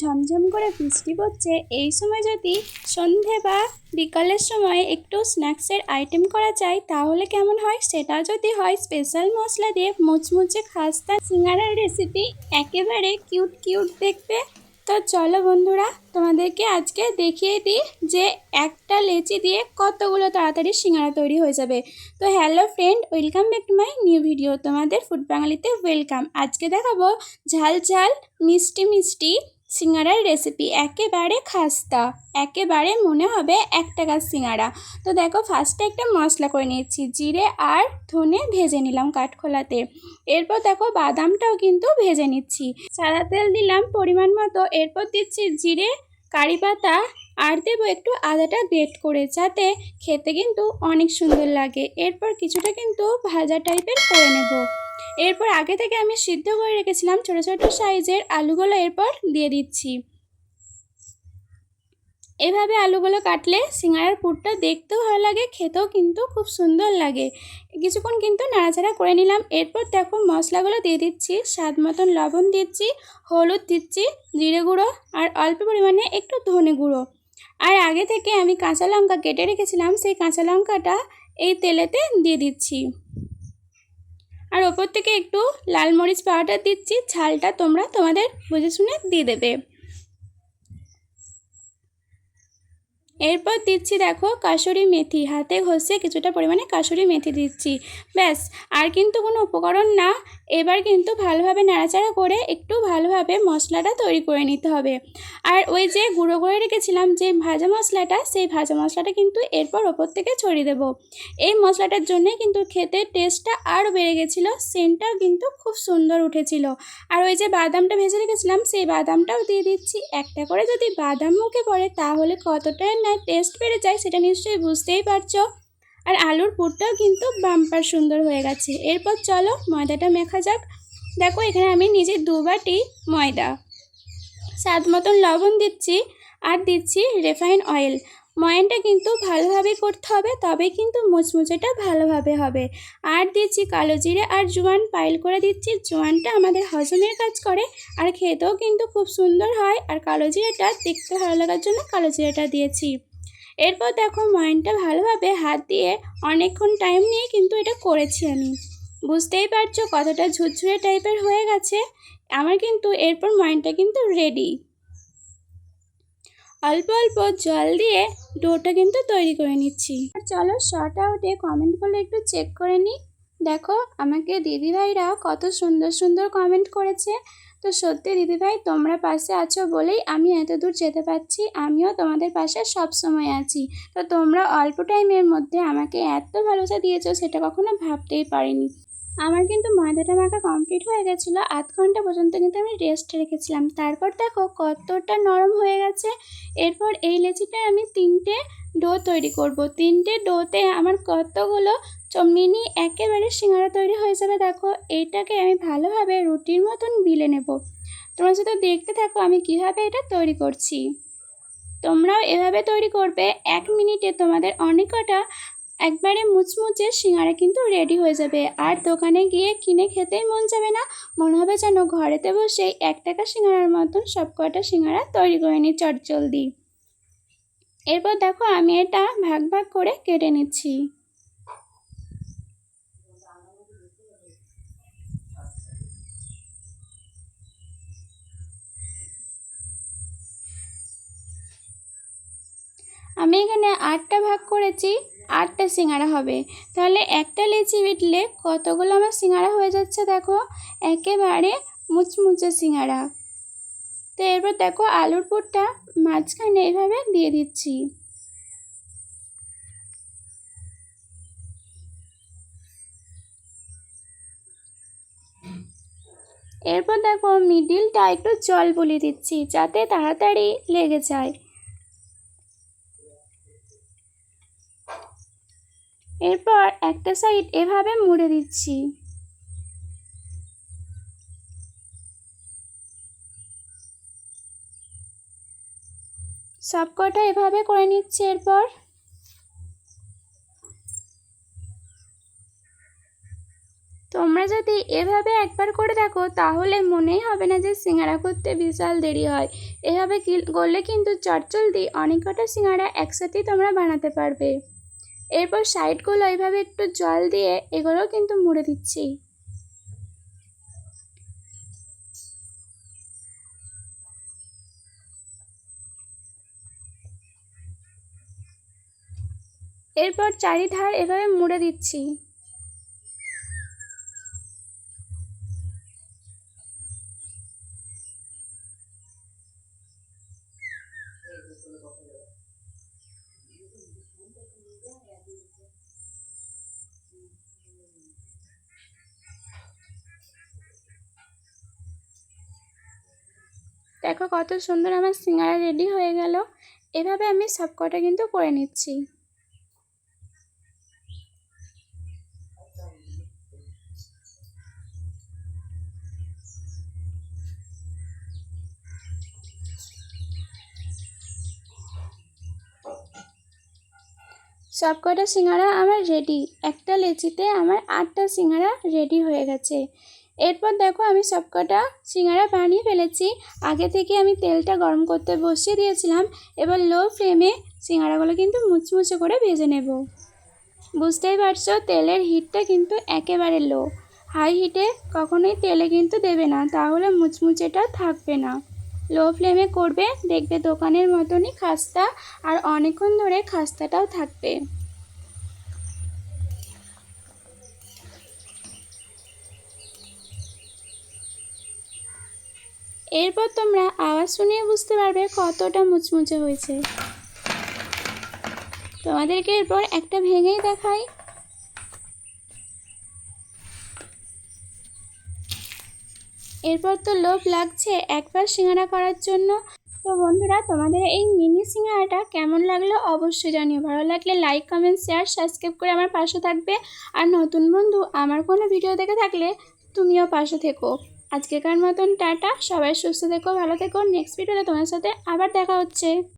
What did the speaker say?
ঝমঝম করে বৃষ্টি পড়ছে। এই সময় যদি সন্ধে বা বিকালের সময় একটু স্ন্যাক্সের আইটেম করা যায়, তাহলে কেমন হয়? সেটা যদি হয় স্পেশাল মশলা দিয়ে মুচমুচে খাস্তা সিঙ্গারার রেসিপি একেবারে কিউট কিউট দেখতে। তো চলো বন্ধুরা, তোমাদেরকে আজকে দেখিয়ে দিই যে একটা লেচি দিয়ে কতগুলো তাড়াতাড়ি সিঙ্গারা তৈরি হয়ে যাবে। তো hello friend welcome back to my new video তোমাদের ফুড বাঙালিতে ওয়েলকাম আজকে দেখাবো ঝাল ঝাল মিষ্টি মিষ্টি সিঙ্গারার রেসিপি একেবারে খাস্তা, একেবারে মনে হবে এক টাকার সিঙ্গারা। তো দেখো ফার্স্টে একটা মশলা করে নিয়েছি, জিরে আর ধনে ভেজে নিলাম কাঠখোলাতে। এরপর দেখো, বাদামটাও কিন্তু ভেজে নিচ্ছি। সাদা তেল দিলাম পরিমাণ মতো, এরপর দিচ্ছি জিরে, কারি পাতা, আর দেবো একটু আদাটা গ্রেট করে, যাতে খেতে কিন্তু অনেক সুন্দর লাগে। এরপর কিছুটা কিন্তু ভাজা টাইপের করে নেব। এরপর আগে থেকে আমি সিদ্ধ করে রেখেছিলাম ছোটো ছোটো সাইজের আলুগুলো এরপর দিয়ে দিচ্ছি। এভাবে আলুগুলো কাটলে সিঙ্গারার পুরটা দেখতেও ভালো লাগে, খেতেও কিন্তু খুব সুন্দর লাগে। কিছুক্ষণ কিন্তু নাড়াচাড়া করে নিলাম। এরপর দেখো মশলাগুলো দিয়ে দিচ্ছি, স্বাদ মতন লবণ দিচ্ছি, হলুদ দিচ্ছি, জিরে গুঁড়ো আর অল্প পরিমাণে একটু ধনে গুঁড়ো। আর আগে থেকে আমি কাঁচা লঙ্কা কেটে রেখেছিলাম, সেই কাঁচা লঙ্কাটা এই তেলেতে দিয়ে দিচ্ছি। আর ওপর থেকে একটু লাল মরিচ পাউডার দিচ্ছি, ঝালটা তোমরা তোমাদের বুঝে শুনে দিয়ে দেবে। এরপর দিচ্ছি দেখো কাসুরি মেথি। হাতে ঘষে কিছুটা পরিমাণে কাসুরি মেথি দিচ্ছি। ব্যাস, আর কিন্তু কোনো উপকরণ না। এবার কিন্তু ভালোভাবে নাড়াচাড়া করে একটু ভালোভাবে মশলাটা তৈরি করে নিতে হবে। আর ওই যে গুঁড়ো করে রেখেছিলাম যে ভাজা মশলাটা, সেই ভাজা মশলাটা কিন্তু এরপর ওপর থেকে ছড়িয়ে দেবো। এই মশলাটার জন্যে কিন্তু খেতে টেস্টটা আরও বেড়ে গেছিল, সেন্টটাও কিন্তু খুব সুন্দর উঠেছিল। আর ওই যে বাদামটা ভেজে রেখেছিলাম, সেই বাদামটাও দিয়ে দিচ্ছি। একটা করে যদি বাদাম মুখে পড়ে, তাহলে কতটা না টেস্ট বেড়ে যায় সেটা নিশ্চয়ই বুঝতেই পারছ। আর আলুর পুরটাও কিন্তু বাম্পার সুন্দর হয়ে গেছে। এরপর চলো ময়দাটা মেখা যাক। দেখো এখানে আমি নিজে দু বাটি ময়দা, স্বাদ মতন লবণ দিচ্ছি আর দিচ্ছি রিফাইন অয়েল ময়নটা কিন্তু ভালোভাবে করতে হবে, তবে কিন্তু মুচমুচেটা ভালোভাবে হবে। আর দিচ্ছি কালো জিরে আর জোয়ান পাইল করে দিচ্ছি। জোয়ানটা আমাদের হজমের কাজ করে আর খেতেও কিন্তু খুব সুন্দর হয়। আর কালো জিরেটা দেখতে ভালো লাগার জন্য কালো জিরেটা দিয়েছি। এরপর দেখো ময়নটা ভালোভাবে হাত দিয়ে অনেকক্ষণ টাইম নিয়ে কিন্তু এটা করেছি আমি। বুঝতেই পারছ কতটা ঝুরঝুরে টাইপের হয়ে গেছে? আমার কিন্তু এরপর ময়নটা কিন্তু রেডি অল্প অল্প জল দিয়ে ডোটা কিন্তু তৈরি করে নিচ্ছি। আর চলো শর্ট আউটে কমেন্ট করলে একটু চেক করে নিই। দেখো, আমাকে দিদিভাইরা কত সুন্দর সুন্দর কমেন্ট করেছে। তো সত্যি দিদিভাই, তোমরা পাশে আছো বলেই আমি এত দূর যেতে পারছি, আমিও তোমাদের পাশে সব সময় আছি। তো তোমরা অল্প টাইমের মধ্যে আমাকে এত ভালোবাসা দিয়েছ, সেটা কখনো ভাবতেই পারিনি। আমার কিন্তু ময়দাটা মাখা কমপ্লিট হয়ে গেছিল। আধ ঘণ্টা পর্যন্ত কিন্তু আমি রেস্ট রেখেছিলাম। তারপর দেখো কতটা নরম হয়ে গেছে। এরপর এই লেচিটা আমি তিনটে ডো তৈরি করব। তিনটে ডোতে আমার কতগুলো মিনি একেবারে সিঙ্গারা তৈরি হয়ে যাবে দেখো। এইটাকে আমি ভালোভাবে রুটির মতন বিলে নেব। তোমরা যদি দেখতে থাকো আমি কীভাবে এটা তৈরি করছি। তোমরাও এভাবে তৈরি করবে। এক মিনিটে তোমাদের অনেকটা একবারে মুচমুচে সিঙ্গারা কিন্তু রেডি হয়ে যাবে। আর দোকানে গিয়ে কিনে খেতেই মন যাবে না। মনে হবে যেন ঘরেতে বসে এক টাকা সিঙ্গারার মতন সব কটা সিঙ্গারা তৈরি করে নিই চটজলদি। এরপর দেখো আমি এটা ভাগ ভাগ করে কেটে নিচ্ছি। আমি এখানে আটটা ভাগ করেছি। আটটা সিঙ্গারা হবে। তাহলে একটা লেচি বিটলে কতগুলো আমার সিঙ্গারা হয়ে যাচ্ছে দেখো? একেবারে মুচমুচে সিঙ্গারা। তো এরপর দেখো আলুর পুরটা মাঝখানে এভাবে দিয়ে দিচ্ছি। এরপর দেখো মিডিলটা একটু জল বলিয়ে দিচ্ছি যাতে তাড়াতাড়ি লেগে যায়। এরপর একটা সাইড এভাবে মুড়ে দিচ্ছি। সবকটা এভাবে করে নিচ্ছি এরপর। তোমরা যদি এভাবে একবার করে দেখো, তাহলে মনেই হবে না যে সিঙ্গারা করতে বিশাল দেরি হয়। এভাবে করলে কিন্তু চটজলদি অনেক কটা সিঙ্গারা একসাথেই তোমরা বানাতে পারবে। এরপর সাইডগুলো এইভাবে একটু জল দিয়ে এগুলো কিন্তু মুড়ে দিচ্ছি। এরপর চারিধার এভাবে মুড়ে দিচ্ছি। দেখো কত সুন্দর আমার সিঙ্গারা রেডি হয়ে গেল। এভাবে আমি সবকটা কিন্তু করে নিচ্ছি। সবকটা সিঙ্গারা আমার রেডি। একটা লেচিতে আমার আটটা সিঙ্গারা রেডি হয়ে গেছে। এরপর দেখো আমি সবকটা সিঙ্গারা বানিয়ে ফেলেছি। আগে থেকে আমি তেলটা গরম করতে বসিয়ে দিয়েছিলাম। এবার লো ফ্লেমে সিঙ্গারাগুলো কিন্তু মুচমুচে করে ভেজে নেব। বুঝতেই পারছ, তেলের হিটটা কিন্তু একেবারে লো হাই হিটে কখনোই তেলে কিন্তু দেবে না, তাহলে মুচমুচেটা থাকবে না। লো ফ্লেমে করবে, দেখবে দোকানের মতনই খাস্তা, আর অনেকক্ষণ ধরে খাস্তাটাও থাকবে। এরপর তোমরা আওয়াজ শুনিয়ে বুঝতে পারবে কতটা মুচমুচে হয়েছে। তোমাদেরকে এরপর একটা ভেঙেই দেখাই। এরপর তো লোভ লাগছে একবার সিঙ্গারা করার জন্য। তো বন্ধুরা, তোমাদের এই মিনি সিঙ্গারাটা কেমন লাগল অবশ্যই জানিও। ভালো লাগলে লাইক কমেন্ট শেয়ার সাবস্ক্রাইব করে আমার পাশে থাকবে। আর নতুন বন্ধু আমার কোনো ভিডিও দেখে থাকলে তুমিও পাশে থেকো। আজকেকার মতন টাটা, সবাই সুস্থ থেকো, ভালো থেকো। নেক্সট ভিডিওতে তোমার সাথে আবার দেখা হচ্ছে।